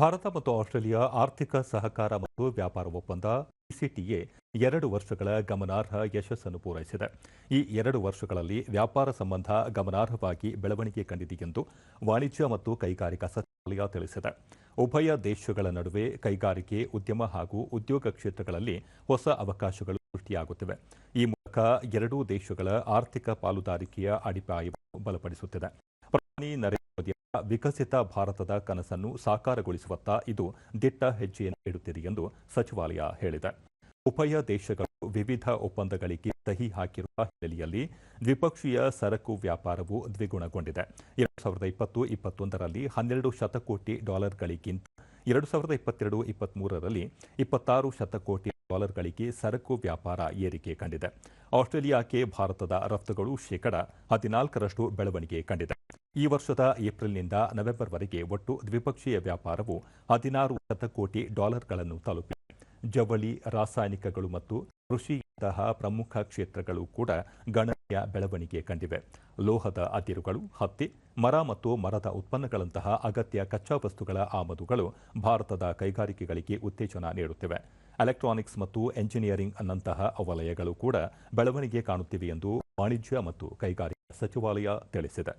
ಭಾರತ ಮತ್ತು ಆಸ್ಟ್ರೇಲಿಯಾ ಆರ್ಥಿಕ ಸಹಕಾರ ಮತ್ತು ವ್ಯಾಪಾರ ಒಪ್ಪಂದ ಸಿಟಿಎ ಎರಡು ವರ್ಷಗಳ ಗಮನಾರ್ಹ ಯಶಸ್ಸನ್ನು ಪೂರೈಸಿದೆ. ಈ ಎರಡು ವರ್ಷಗಳಲ್ಲಿ ವ್ಯಾಪಾರ ಸಂಬಂಧ ಗಮನಾರ್ಹವಾಗಿ ಬೆಳವಣಿಗೆ ಕಂಡಿದೆ ಎಂದು ವಾಣಿಜ್ಯ ಮತ್ತು ಕೈಗಾರಿಕಾ ಸಚಿವಾಲಯ ತಿಳಿಸಿದೆ. ಉಭಯ ದೇಶಗಳ ನಡುವೆ ಕೈಗಾರಿಕೆ, ಉದ್ಯಮ ಹಾಗೂ ಉದ್ಯೋಗ ಕ್ಷೇತ್ರಗಳಲ್ಲಿ ಹೊಸ ಅವಕಾಶಗಳು ಸೃಷ್ಟಿಯಾಗುತ್ತಿವೆ. ಈ ಮೂಲಕ ಎರಡೂ ದೇಶಗಳ ಆರ್ಥಿಕ ಪಾಲುದಾರಿಕೆಯ ಅಡಿಪಾಯವನ್ನು ಬಲಪಡಿಸುತ್ತಿದೆ. ಪ್ರಧಾನಿ ನರೇಂದ್ರ ಮೋದಿ ವಿಕಸಿತ ಭಾರತದ ಕನಸನ್ನು ಸಾಕಾರಗೊಳಿಸುವತ್ತ ಇದು ದಿಟ್ಟ ಹೆಜ್ಜೆಯನ್ನು ಇಡುತ್ತಿದೆ ಎಂದು ಸಚಿವಾಲಯ ಹೇಳಿದೆ. ಉಭಯ ದೇಶಗಳು ವಿವಿಧ ಒಪ್ಪಂದಗಳಿಗೆ ಸಹಿ ಹಾಕಿರುವ ಹಿನ್ನೆಲೆಯಲ್ಲಿ ದ್ವಿಪಕ್ಷೀಯ ಸರಕು ವ್ಯಾಪಾರವು ದ್ವಿಗುಣಗೊಂಡಿದೆ. ಎರಡು ಸಾವಿರದ ಇಪ್ಪತ್ತು ಇಪ್ಪತ್ತೊಂದರಲ್ಲಿ ಹನ್ನೆರಡು ಶತಕೋಟಿ ಡಾಲರ್ಗಳಿಗಿಂತ ಎರಡು ಸಾವಿರದ ಇಪ್ಪತ್ತೆರಡು ಇಪ್ಪತ್ಮೂರರಲ್ಲಿ ಇಪ್ಪತ್ತಾರು ಶತಕೋಟಿ ಡಾಲರ್ಗಳಿಗೆ ಸರಕು ವ್ಯಾಪಾರ ಏರಿಕೆ ಕಂಡಿದೆ. ಆಸ್ಟ್ರೇಲಿಯಾಕ್ಕೆ ಭಾರತದ ರಫ್ತುಗಳು ಶೇಕಡ ಹದಿನಾಲ್ಕರಷ್ಟು ಬೆಳವಣಿಗೆ ಕಂಡಿದೆ. ಈ ವರ್ಷದ ಏಪ್ರಿಲ್ನಿಂದ ನವೆಂಬರ್ವರೆಗೆ ಒಟ್ಟು ದ್ವಿಪಕ್ಷೀಯ ವ್ಯಾಪಾರವು ಹದಿನಾರು ಶತಕೋಟಿ ಡಾಲರ್ಗಳನ್ನು ತಲುಪಿದೆ ಜವಳಿ, ರಾಸಾಯನಿಕಗಳು ಮತ್ತು ಕೃಷಿಯಂತಹ ಪ್ರಮುಖ ಕ್ಷೇತ್ರಗಳು ಕೂಡ ಗಣನೀಯ ಬೆಳವಣಿಗೆ ಕಂಡಿವೆ. ಲೋಹದ ಅದಿರುಗಳು, ಹತ್ತಿ, ಮರ ಮತ್ತು ಮರದ ಉತ್ಪನ್ನಗಳಂತಹ ಅಗತ್ಯ ಕಚ್ಚಾ ವಸ್ತುಗಳ ಆಮದುಗಳು ಭಾರತದ ಕೈಗಾರಿಕೆಗಳಿಗೆ ಉತ್ತೇಜನ ನೀಡುತ್ತಿವೆ. ಎಲೆಕ್ಟ್ರಾನಿಕ್ಸ್ ಮತ್ತು ಎಂಜಿನಿಯರಿಂಗ್ ನಂತಹ ವಲಯಗಳು ಕೂಡ ಬೆಳವಣಿಗೆ ಕಾಣುತ್ತಿವೆ ಎಂದು ವಾಣಿಜ್ಯ ಮತ್ತು ಕೈಗಾರಿಕಾ ಸಚಿವಾಲಯ ತಿಳಿಸಿದೆ.